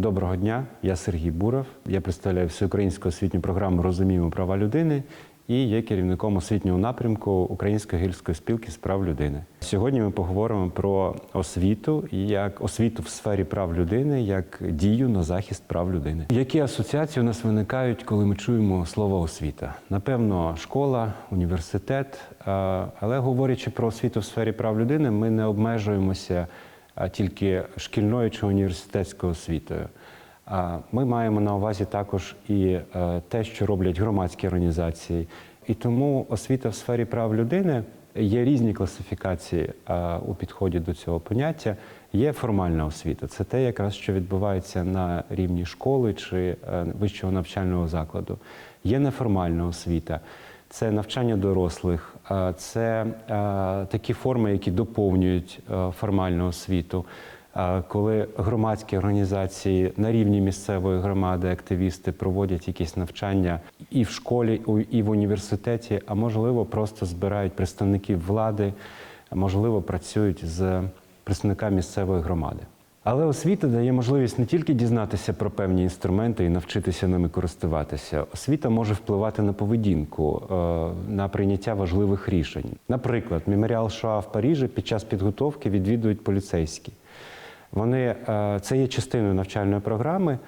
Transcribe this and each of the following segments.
Доброго дня, я Сергій Буров. Я представляю всеукраїнську освітню програму Розуміємо права людини і є керівником освітнього напрямку Української гільської спілки з прав людини. Сьогодні ми поговоримо про освіту як освіту в сфері прав людини, як дію на захист прав людини. Які асоціації у нас виникають, коли ми чуємо слово освіта? Напевно, школа, університет. Але говорячи про освіту в сфері прав людини, ми не обмежуємося тільки шкільною чи університетською освітою. А Ми маємо на увазі також і е, те, що роблять громадські організації. І тому освіта в сфері прав людини є різні класифікації у підході до цього поняття. Є формальна освіта. Це те, якраз що відбувається на рівні школи чи е, вищого навчального закладу. Є неформальна освіта. Це навчання дорослих, а, це такі форми, які доповнюють а, формальну освіту. Коли громадські організації на рівні місцевої громади, активісти проводять якісь навчання і в школі, і в університеті, а можливо, просто збирають представників влади, можливо, працюють з представниками місцевої громади. Але освіта дає можливість не тільки дізнатися про певні інструменти і навчитися ними користуватися. Освіта може впливати на поведінку, е, на прийняття важливих рішень. Наприклад, меморіал Шоа в Парижі під час підготовки відвідують поліцейські. Вони е, це є частиною навчальної програми,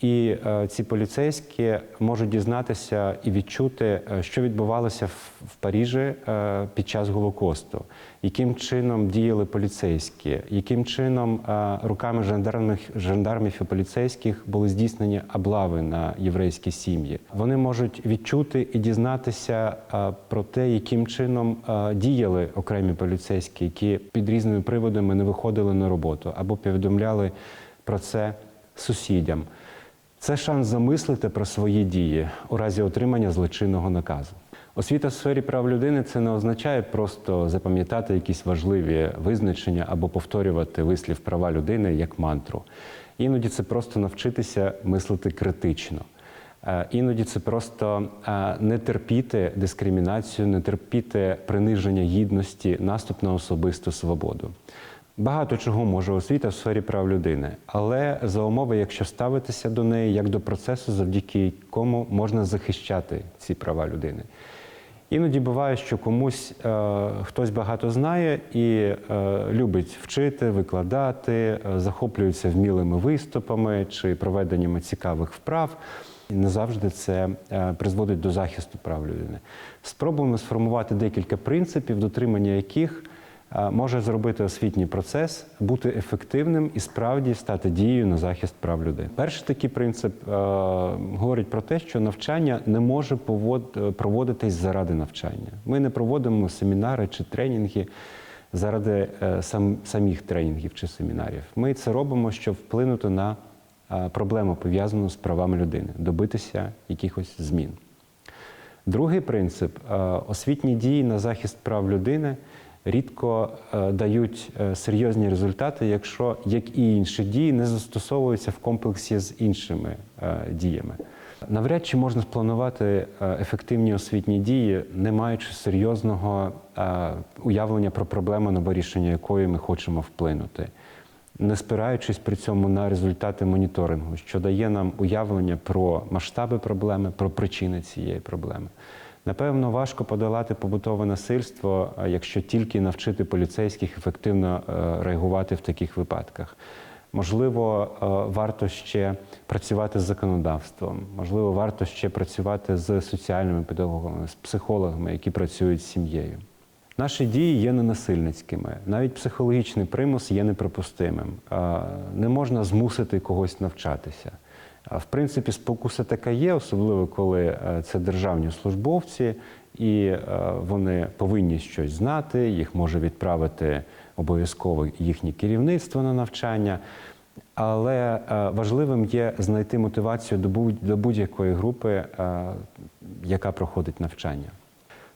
і е, ці поліцейські можуть дізнатися і відчути, е, що відбувалося в, Парижі е, під час Голокосту, яким чином діяли поліцейські, яким чином руками жандармів, жандармів і поліцейських були здійснені облави на єврейські сім'ї. Вони можуть відчути і дізнатися про те, яким чином діяли окремі поліцейські, які під різними приводами не виходили на роботу або повідомляли про це сусідям. Це шанс замислити про свої дії у разі отримання злочинного наказу. Освіта в сфері прав людини це не означає просто запам'ятати якісь важливі визначення або повторювати вислів права людини як мантру. Іноді це просто навчитися мислити критично. Е, Іноді це просто е, не терпіти дискримінацію, не терпіти приниження гідності, наступ на особисту свободу. Багато чого може освіта в сфері прав людини, але за умови, якщо ставитися до неї як до процесу, завдяки якому можна захищати ці права людини. Іноді буває, що комусь е, хтось багато знає і е, любить вчити, викладати, е, захоплюється вмілими виступами чи проведеннями цікавих вправ. І не завжди це е, призводить до захисту прав людини. Спробуємо сформувати декілька принципів, дотримання яких може зробити освітній процес, бути ефективним і справді стати дією на захист прав людини. Перший такий принцип е, говорить про те, що навчання не може е, проводитись заради навчання. Ми не проводимо семінари чи тренінги заради е, сам, самих тренінгів чи семінарів. Ми це робимо, щоб вплинути на е, проблему, пов'язану з правами людини, добитися якихось змін. Другий принцип е, освітні дії на захист прав людини рідко е, дають е, серйозні результати, якщо, як і інші дії, не застосовуються в комплексі з іншими е, діями. Навряд чи можна спланувати ефективні освітні дії, не маючи серйозного уявлення про проблему, на вирішення якої ми хочемо вплинути не спираючись при цьому на результати моніторингу, що дає нам уявлення про масштаби проблеми, про причини цієї проблеми. Напевно, важко подолати побутове насильство, якщо тільки навчити поліцейських ефективно е, реагувати в таких випадках. Можливо, е, варто ще працювати з законодавством, можливо, варто ще працювати з соціальними педагогами, з психологами, які працюють з сім'єю. Наші дії є ненасильницькими. Навіть психологічний примус є неприпустимим. Не можна змусити когось навчатися. В принципі, спокуса така є, особливо коли е, це державні службовці, і е, вони повинні щось знати, їх може відправити обов'язково їхнє керівництво на навчання. Але е, важливим є знайти мотивацію до будь- до будь-якої групи, яка проходить навчання.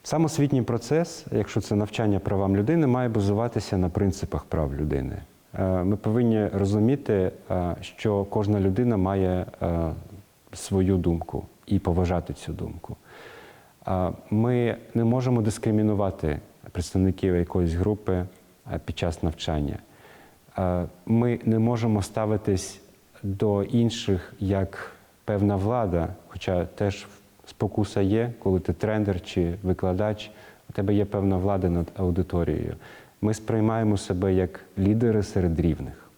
Сам освітній процес, якщо це навчання правам людини, має базуватися на принципах прав людини. Е, Ми повинні розуміти, е, що кожна людина має е, свою думку і поважати цю думку. Ми не можемо дискримінувати представників якоїсь групи під час навчання. Ми не можемо ставитись до інших як певна влада, хоча теж спокуса є, коли ти тренер чи викладач, у тебе є певна влада над аудиторією. Ми сприймаємо себе як лідери серед рівних.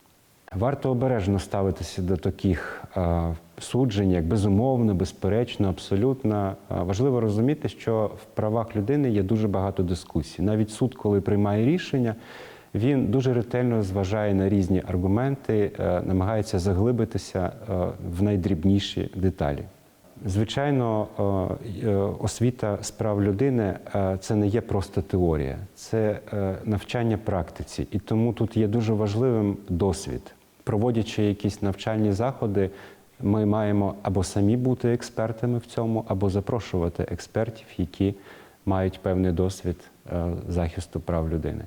Варто обережно ставитися до таких е, суджень, як безумовно, безперечно, абсолютно. Е, важливо розуміти, що в правах людини є дуже багато дискусій. Навіть суд, коли приймає рішення, він дуже ретельно зважає на різні аргументи, е, намагається заглибитися в найдрібніші деталі. Звичайно, е, е, освіта справ людини е, це не є просто теорія, це навчання практиці. І тому тут є дуже важливим досвід. Проводячи якісь навчальні заходи, ми маємо або самі бути експертами в цьому, або запрошувати експертів, які мають певний досвід захисту прав людини.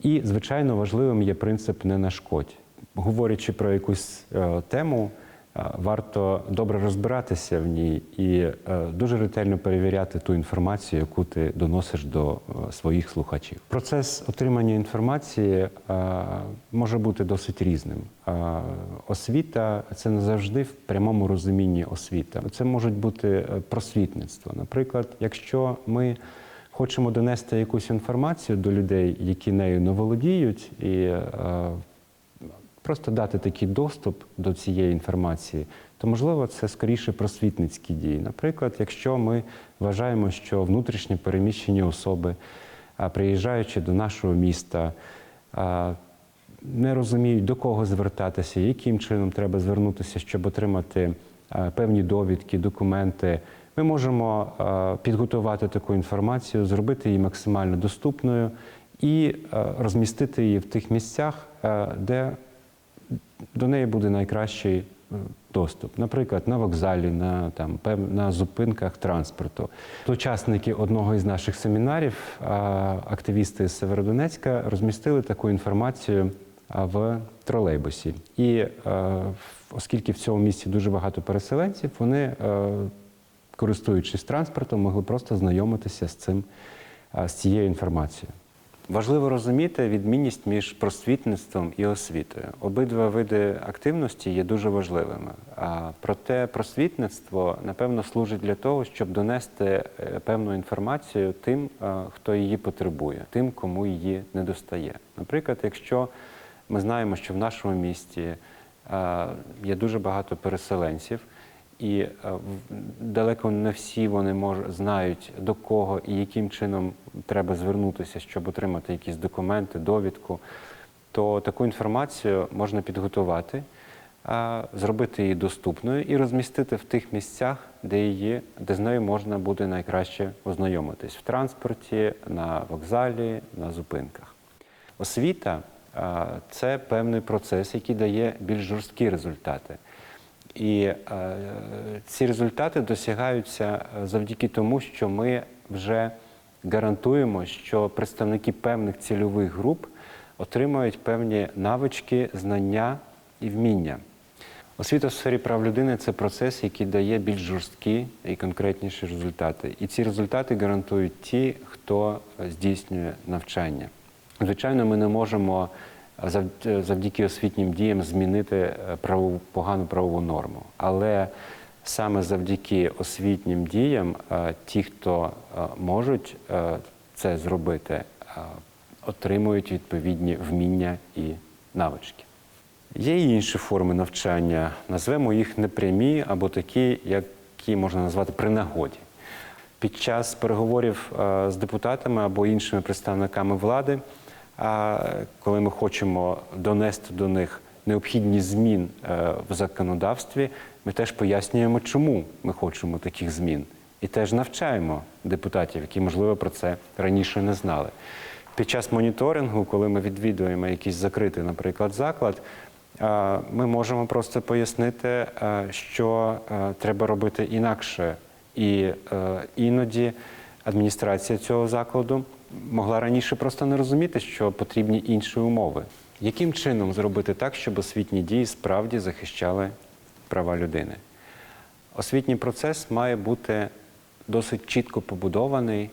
І, звичайно, важливим є принцип не нашкодь. Говорячи про якусь тему, варто добре розбиратися в ній і е, дуже ретельно перевіряти ту інформацію, яку ти доносиш до е, своїх слухачів. Процес отримання інформації е, може бути досить різним. Освіта це не завжди в прямому розумінні освіта. Це можуть бути просвітництво. Наприклад, якщо ми хочемо донести якусь інформацію до людей, які нею не володіють, і просто дати такий доступ до цієї інформації, то можливо це скоріше просвітницькі дії. Наприклад, якщо ми вважаємо, що внутрішньо переміщені особи, приїжджаючи до нашого міста, не розуміють, до кого звертатися, яким чином треба звернутися, щоб отримати певні довідки, документи. Ми можемо підготувати таку інформацію, зробити її максимально доступною і розмістити її в тих місцях, де до неї буде найкращий е, доступ. Наприклад, на вокзалі, на, там, на зупинках транспорту. Учасники одного із наших семінарів, активісти з Северодонецька, розмістили таку інформацію в тролейбусі. І е, оскільки в цьому місці дуже багато переселенців, вони, е, користуючись транспортом, могли просто знайомитися з цим, з цією інформацією. Важливо розуміти відмінність між просвітництвом і освітою. Обидва види активності є дуже важливими. А проте просвітництво напевно служить для того, щоб донести е, певну інформацію тим, е, хто її потребує, тим, кому її не достає. Наприклад, якщо ми знаємо, що в нашому місті е, є дуже багато переселенців. І е, далеко не всі вони мож, знають до кого і яким чином треба звернутися, щоб отримати якісь документи, довідку. То таку інформацію можна підготувати, зробити її доступною і розмістити в тих місцях, де її, де з нею можна буде найкраще ознайомитись в транспорті, на вокзалі, на зупинках. Освіта це певний процес, який дає більш жорсткі результати. І е, ці результати досягаються е, завдяки тому, що ми вже гарантуємо, що представники певних цільових груп отримують певні навички, знання і вміння. Освіта в сфері прав людини це процес, який дає більш жорсткі і конкретніші результати. І ці результати гарантують ті, хто е, здійснює навчання. Звичайно, ми не можемо завдяки освітнім діям змінити е, правову, погану правову норму. Але саме завдяки освітнім діям е, ті, хто е, можуть це зробити, отримують відповідні вміння і навички. Є і інші форми навчання, назвемо їх непрямі або такі, які можна назвати при нагоді. Під час переговорів з депутатами або іншими представниками влади, коли ми хочемо донести до них необхідність змін е, в законодавстві, ми теж пояснюємо, чому ми хочемо таких змін. І теж навчаємо депутатів, які, можливо, про це раніше не знали. Під час моніторингу, коли ми відвідуємо якийсь закритий, наприклад, заклад, е, ми можемо просто пояснити, е, що треба робити інакше. І іноді адміністрація цього закладу могла раніше просто не розуміти, що потрібні інші умови. Яким чином зробити так, щоб освітні дії справді захищали права людини? Освітній процес має бути досить чітко побудований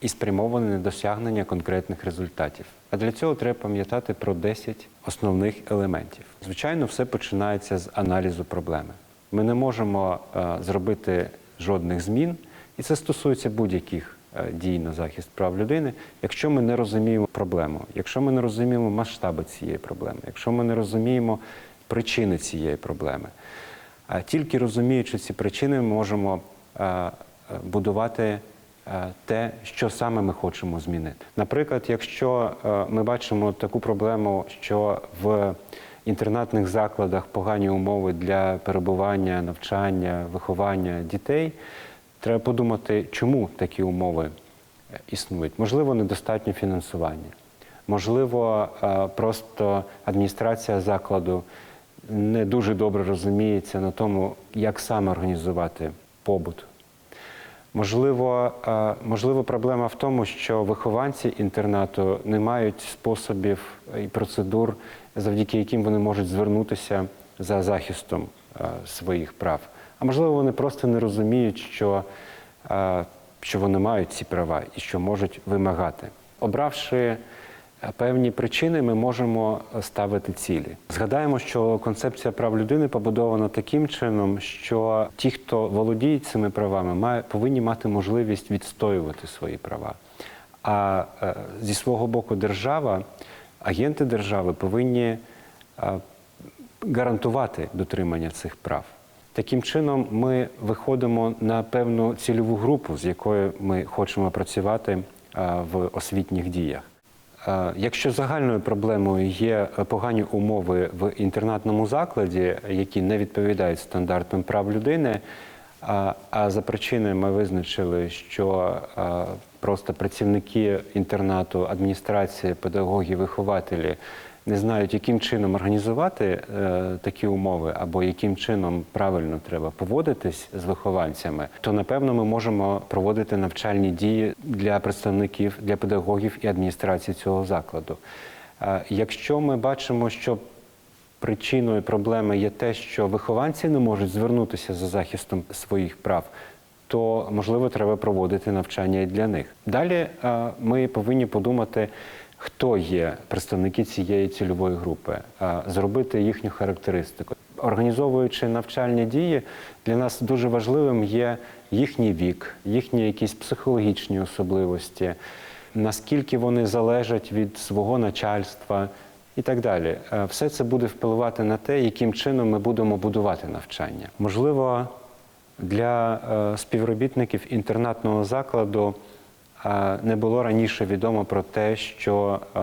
і спрямований на досягнення конкретних результатів. А для цього треба пам'ятати про 10 основних елементів. Звичайно, все починається з аналізу проблеми. Ми не можемо е, зробити жодних змін, і це стосується будь-яких дій на захист прав людини, якщо ми не розуміємо проблему, якщо ми не розуміємо масштаби цієї проблеми, якщо ми не розуміємо причини цієї проблеми. А тільки розуміючи ці причини, ми можемо е, е, будувати е, те, що саме ми хочемо змінити. Наприклад, якщо е, ми бачимо таку проблему, що в інтернатних закладах погані умови для перебування, навчання, виховання дітей, треба подумати, чому такі умови е, існують. Можливо, недостатньо фінансування. Можливо, е, просто адміністрація закладу не дуже добре розуміється на тому, як саме організувати побут. Можливо, е, можливо, проблема в тому, що вихованці інтернату не мають способів і процедур, завдяки яким вони можуть звернутися за захистом своїх прав. А можливо, вони просто не розуміють, що, е, що вони мають ці права і що можуть вимагати. Обравши е, певні причини, ми можемо ставити цілі. Згадаємо, що концепція прав людини побудована таким чином, що ті, хто володіють цими правами, повинні мати можливість відстоювати свої права. А е, зі свого боку, держава, агенти держави повинні е, гарантувати дотримання цих прав. Таким чином, ми виходимо на певну цільову групу, з якою ми хочемо працювати е, в освітніх діях. Е, Якщо загальною проблемою є погані умови в інтернатному закладі, які не відповідають стандартам прав людини, а, а за причиною ми визначили, що е, просто працівники інтернату, адміністрація, педагоги, вихователі не знають, яким чином організувати е, такі умови, або яким чином правильно треба поводитись з вихованцями, то напевно ми можемо проводити навчальні дії для представників, для педагогів і адміністрації цього закладу. Е, Якщо ми бачимо, що причиною проблеми є те, що вихованці не можуть звернутися за захистом своїх прав, то можливо треба проводити навчання і для них. Далі е, ми повинні подумати, хто є представники цієї цільової групи, зробити їхню характеристику. Організовуючи навчальні дії, для нас дуже важливим є їхній вік, їхні якісь психологічні особливості, наскільки вони залежать від свого начальства і так далі. Е, Все це буде впливати на те, яким чином ми будемо будувати навчання. Можливо, для е, співробітників інтернатного закладу не було раніше відомо про те, що е,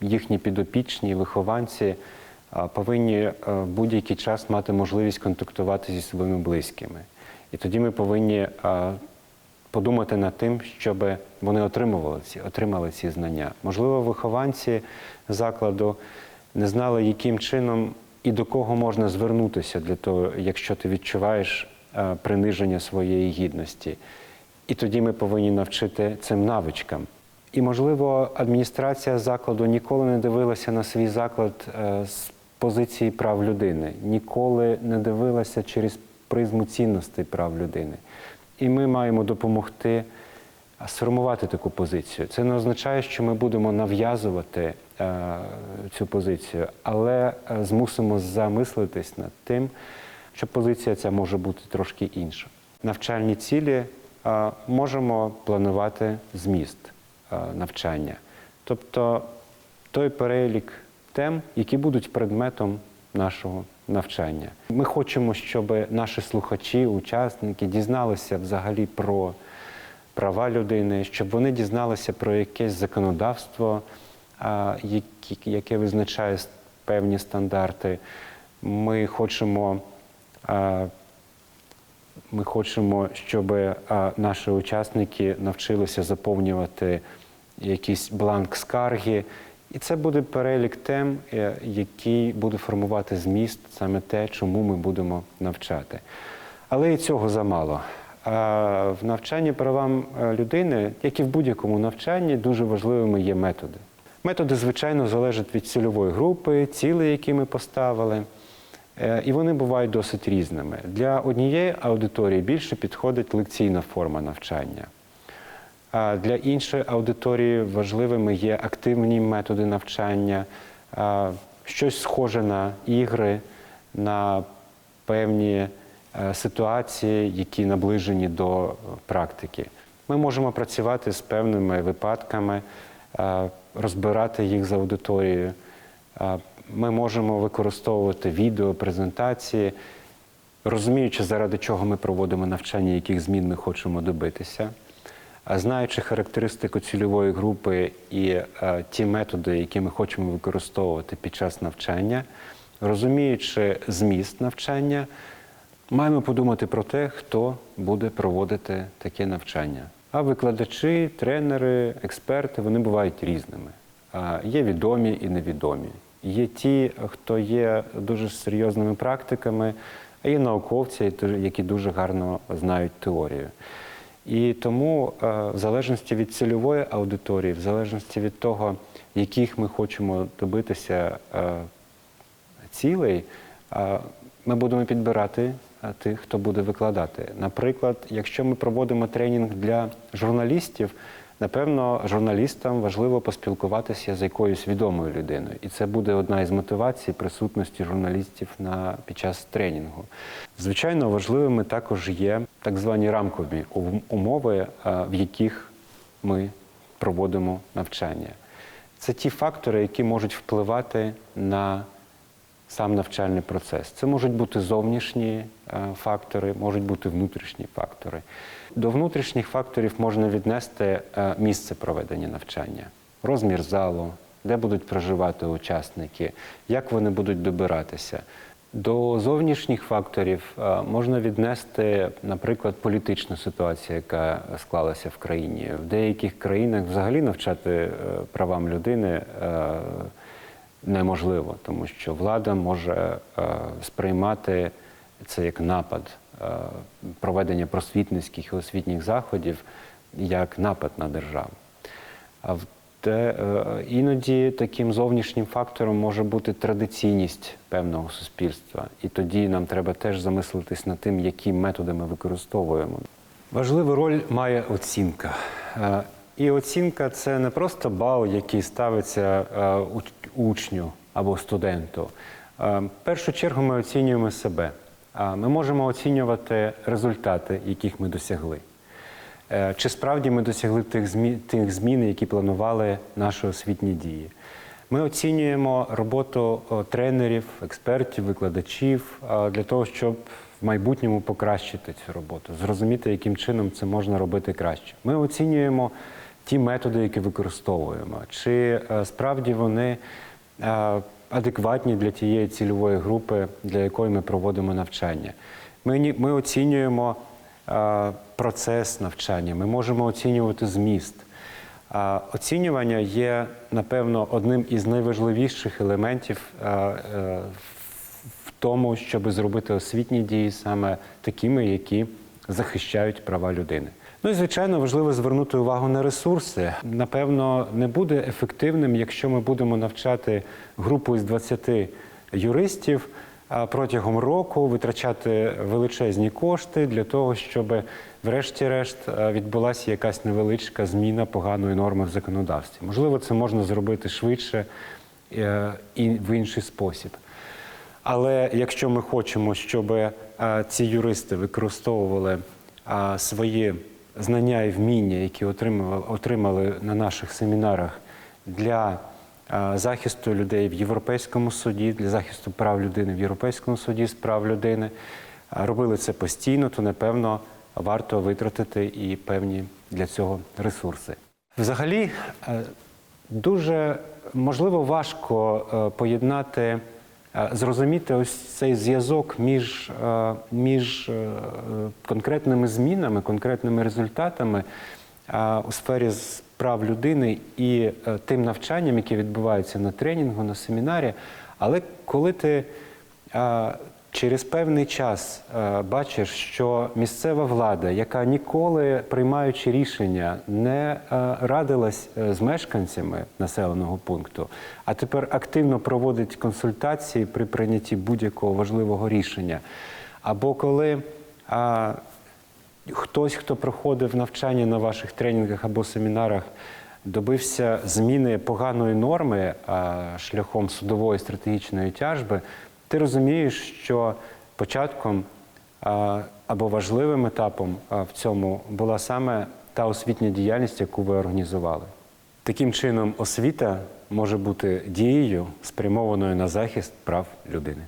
їхні підопічні вихованці е, повинні е, будь-який час мати можливість контактувати зі своїми близькими. І тоді ми повинні подумати над тим, щоб вони отримували ці, отримали ці знання. Можливо, вихованці закладу не знали, яким чином і до кого можна звернутися для того, якщо ти відчуваєш приниження своєї гідності. І тоді ми повинні навчити цим навичкам. І, можливо, адміністрація закладу ніколи не дивилася на свій заклад е, з позиції прав людини, ніколи не дивилася через призму цінностей прав людини. І ми маємо допомогти сформувати таку позицію. Це не означає, що ми будемо нав'язувати е, цю позицію, але е, змусимо замислитись над тим, що позиція ця може бути трошки інша. Навчальні цілі можемо планувати зміст навчання, тобто той перелік тем, які будуть предметом нашого навчання. Ми хочемо, щоб наші слухачі, учасники дізналися взагалі про права людини, щоб вони дізналися про якесь законодавство, яке визначає певні стандарти. Ми хочемо. Ми хочемо, щоб наші учасники навчилися заповнювати якийсь бланк скарги. І це буде перелік тем, е, який буде формувати зміст, саме те, чому ми будемо навчати. Але і цього замало. В навчанні правам е, людини, як і в будь-якому навчанні, дуже важливими є методи. Методи, звичайно, залежать від цільової групи, цілей, які ми поставили. Е, І вони бувають досить різними. Для однієї аудиторії більше підходить лекційна форма навчання. А Для іншої аудиторії важливими є активні методи навчання, щось схоже на ігри, на певні е, ситуації, які наближені до практики. Ми можемо працювати з певними випадками, е, розбирати їх з аудиторією. Ми можемо використовувати відео, презентації, розуміючи, заради чого ми проводимо навчання, яких змін ми хочемо добитися. А Знаючи характеристику цільової групи і е, ті методи, які ми хочемо використовувати під час навчання, розуміючи зміст навчання, маємо подумати про те, хто буде проводити таке навчання. А викладачі, тренери, експерти вони бувають різними. А Є відомі і невідомі. Є ті, хто є дуже серйозними практиками, а є науковці, які дуже гарно знають теорію. І тому, е, в залежності від цільової аудиторії, в залежності від того, яких ми хочемо добитися е, цілей, е, ми будемо підбирати тих, хто буде викладати. Наприклад, якщо ми проводимо тренінг для журналістів, напевно, журналістам важливо поспілкуватися з якоюсь відомою людиною. І це буде одна із мотивацій присутності журналістів на, під час тренінгу. Звичайно, важливими також є так звані рамкові умови, е, в яких ми проводимо навчання. Це ті фактори, які можуть впливати на сам навчальний процес. Це можуть бути зовнішні е, фактори, можуть бути внутрішні фактори. До внутрішніх факторів можна віднести е, місце проведення навчання, розмір залу, де будуть проживати учасники, як вони будуть добиратися. До зовнішніх факторів е, можна віднести, наприклад, політичну ситуацію, яка склалася в країні. В деяких країнах взагалі навчати правам людини неможливо, тому що влада може е, сприймати це як напад, е, проведення просвітницьких і освітніх заходів як напад на державу. А те, е, іноді таким зовнішнім фактором може бути традиційність певного суспільства. І тоді нам треба теж замислитись над тим, які методи ми використовуємо. Важливу роль має оцінка. І оцінка це не просто бал, який ставиться е, учню або студенту. Е, В першу чергу ми оцінюємо себе. Ми можемо оцінювати результати, яких ми досягли. Е, Чи справді ми досягли тих змін, тих змін, які планували наші освітні дії? Ми оцінюємо роботу тренерів, експертів, викладачів для того, щоб в майбутньому покращити цю роботу, зрозуміти, яким чином це можна робити краще. Ми оцінюємо ті методи, які використовуємо, чи е, справді вони е, адекватні для тієї цільової групи, для якої ми проводимо навчання. Ми, ми оцінюємо е, процес навчання, ми можемо оцінювати зміст. Оцінювання є, напевно, одним із найважливіших елементів в тому, щоб зробити освітні дії саме такими, які захищають права людини. Ну і звичайно важливо звернути увагу на ресурси. Напевно, не буде ефективним, якщо ми будемо навчати групу із 20 юристів протягом року, витрачати величезні кошти для того, щоб, врешті-решт, е, відбулася якась невеличка зміна поганої норми в законодавстві. Можливо, це можна зробити швидше е, і в інший спосіб. Але якщо ми хочемо, щоб е, ці юристи використовували свої знання і вміння, які отримали, отримали на наших семінарах для захисту людей в Європейському суді, для захисту прав людини в Європейському суді з прав людини, робили це постійно, то напевно варто витратити і певні для цього ресурси. Взагалі, е, дуже можливо важко е, поєднати, зрозуміти ось цей зв'язок між, е, між е, конкретними змінами, конкретними результатами е, у сфері прав людини і е, тим навчанням, яке відбувається на тренінгу, на семінарі. Але коли ти е, через певний час е, бачиш, що місцева влада, яка ніколи приймаючи рішення, не е, радилась е, з мешканцями населеного пункту, а тепер активно проводить консультації при прийнятті будь-якого важливого рішення. Або коли е, хтось, хто проходив навчання на ваших тренінгах або семінарах, добився зміни поганої норми а, шляхом судової стратегічної тяжби, ти розумієш, що початком або важливим етапом в цьому була саме та освітня діяльність, яку ви організували. Таким чином, освіта може бути дією, спрямованою на захист прав людини.